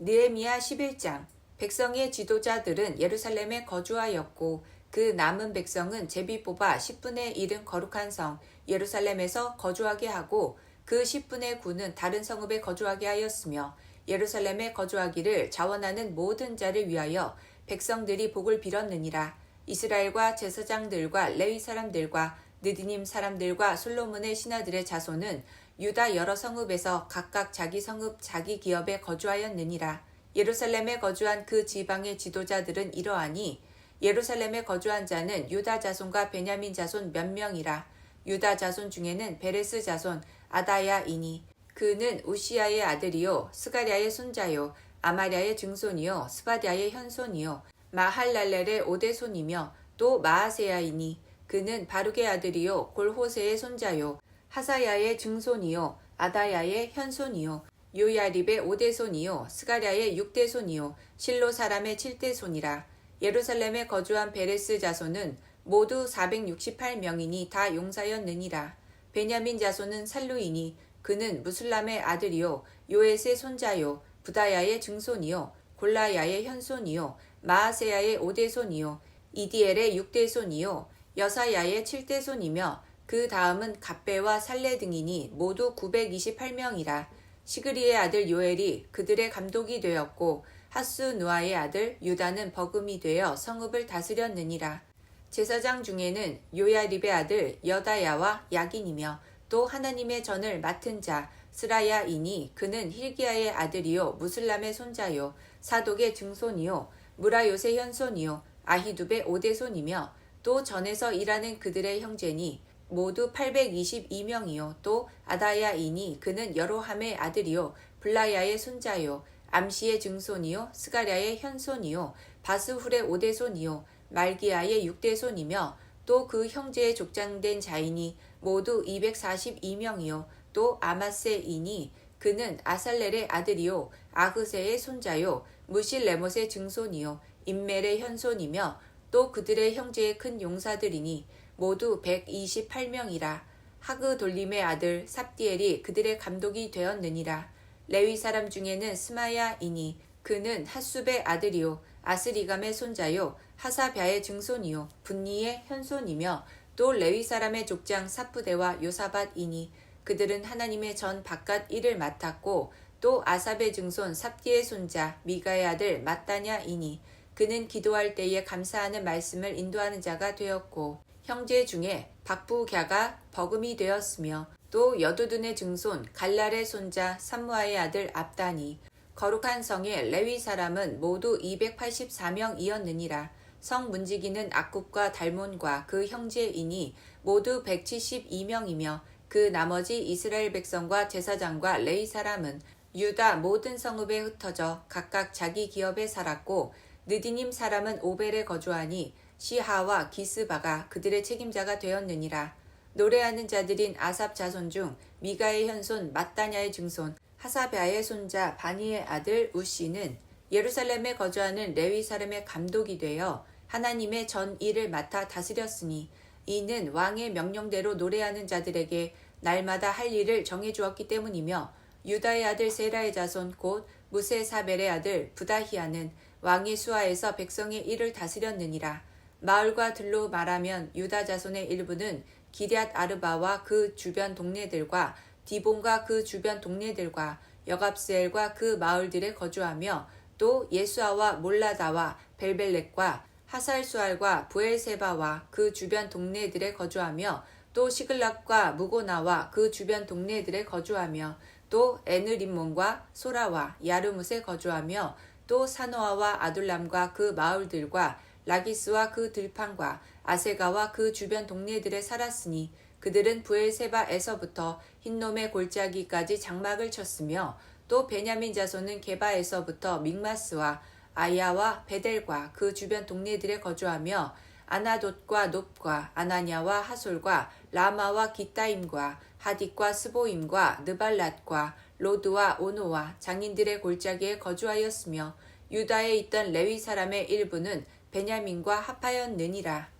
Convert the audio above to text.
느헤미야 11장. 백성의 지도자들은 예루살렘에 거주하였고 그 남은 백성은 제비 뽑아 10분의 1은 거룩한 성 예루살렘에서 거주하게 하고 그 10분의 9는 다른 성읍에 거주하게 하였으며 예루살렘에 거주하기를 자원하는 모든 자를 위하여 백성들이 복을 빌었느니라. 이스라엘과 제사장들과 레위 사람들과 느디님 사람들과 솔로몬의 신하들의 자손은 유다 여러 성읍에서 각각 자기 성읍 자기 기업에 거주하였느니라. 예루살렘에 거주한 그 지방의 지도자들은 이러하니 예루살렘에 거주한 자는 유다 자손과 베냐민 자손 몇 명이라. 유다 자손 중에는 베레스 자손 아다야이니. 그는 우시야의 아들이요 스가랴의 손자요 아마랴의 증손이요 스바디아의 현손이요 마할랄렐의 오대손이며 또 마아세야이니. 그는 바룩의 아들이요 골호세의 손자요 하사야의 증손이요 아다야의 현손이요 요야립의 오대손이요 스가랴의 육대손이요 실로 사람의 칠대손이라. 예루살렘에 거주한 베레스 자손은 모두 468명이니 다 용사였느니라. 베냐민 자손은 살루이니 그는 무슬람의 아들이요 요엣의 손자요 부다야의 증손이요 골라야의 현손이요 마아세야의 오대손이요 이디엘의 육대손이요 여사야의 칠대손이며 그 다음은 갑배와 살레 등이니 모두 928명이라. 시그리의 아들 요엘이 그들의 감독이 되었고 하스 누아의 아들 유다는 버금이 되어 성읍을 다스렸느니라. 제사장 중에는 요야립의 아들 여다야와 야긴이며 또 하나님의 전을 맡은 자 스라야이니 그는 힐기야의 아들이요 무슬람의 손자요 사독의 증손이요 무라요의 현손이요 아히두의 오대손이며 또 전에서 일하는 그들의 형제니 모두 822명이요. 또 아다야이니 그는 여로함의 아들이요. 블라야의 손자요. 암시의 증손이요. 스가랴의 현손이요. 바스훌의 오대손이요. 말기야의 육대손이며 또 그 형제의 족장된 자이니 모두 242명이요. 또 아마세이니 그는 아살렐의 아들이요. 아흐세의 손자요. 무실레못의 증손이요. 인멜의 현손이며 또 그들의 형제의 큰 용사들이니 모두 128명이라. 하그 돌림의 아들 삽디엘이 그들의 감독이 되었느니라. 레위 사람 중에는 스마야이니 그는 핫숲의 아들이요 아스리감의 손자요 하사벼의 증손이요 분니의 현손이며 또 레위 사람의 족장 사프데와 요사밭이니 그들은 하나님의 전 바깥 일을 맡았고 또 아삽의 증손 삽디의 손자 미가의 아들 마따냐이니 그는 기도할 때에 감사하는 말씀을 인도하는 자가 되었고 형제 중에 박부갸가 버금이 되었으며 또 여두둔의 증손 갈랄의 손자 삼무아의 아들 압다니 거룩한 성의 레위 사람은 모두 284명이었느니라. 성 문지기는 악굽과 달몬과 그 형제이니 모두 172명이며 그 나머지 이스라엘 백성과 제사장과 레위 사람은 유다 모든 성읍에 흩어져 각각 자기 기업에 살았고 느디님 사람은 오벨에 거주하니 시하와 기스바가 그들의 책임자가 되었느니라. 노래하는 자들인 아삽 자손 중 미가의 현손 마따냐의 증손 하사베아의 손자 바니의 아들 우시는 예루살렘에 거주하는 레위 사람의 감독이 되어 하나님의 전 일을 맡아 다스렸으니 이는 왕의 명령대로 노래하는 자들에게 날마다 할 일을 정해 주었기 때문이며 유다의 아들 세라의 자손 곧 무세 사벨의 아들 부다히아는 왕의 수하에서 백성의 일을 다스렸느니라 마을과 들로 말하면 유다 자손의 일부는 기럇 아르바와 그 주변 동네들과 디본과 그 주변 동네들과 여갑스엘과 그 마을들에 거주하며 또 예수아와 몰라다와 벨벨렉과 하살수알과 부엘세바와 그 주변 동네들에 거주하며 또 시글락과 무고나와 그 주변 동네들에 거주하며 또 에느림몬과 소라와 야르뭇에 거주하며 또 사노아와 아둘람과 그 마을들과 라기스와 그 들판과 아세가와 그 주변 동네들에 살았으니 그들은 부엘세바에서부터 흰놈의 골짜기까지 장막을 쳤으며 또 베냐민 자손은 게바에서부터 믹마스와 아야와 베델과 그 주변 동네들에 거주하며 아나돗과 높과 아나냐와 하솔과 라마와 기타임과 하딕과 스보임과 느발랏과 로드와 오노와 장인들의 골짜기에 거주하였으며 유다에 있던 레위 사람의 일부는 베냐민과 합하였느니라.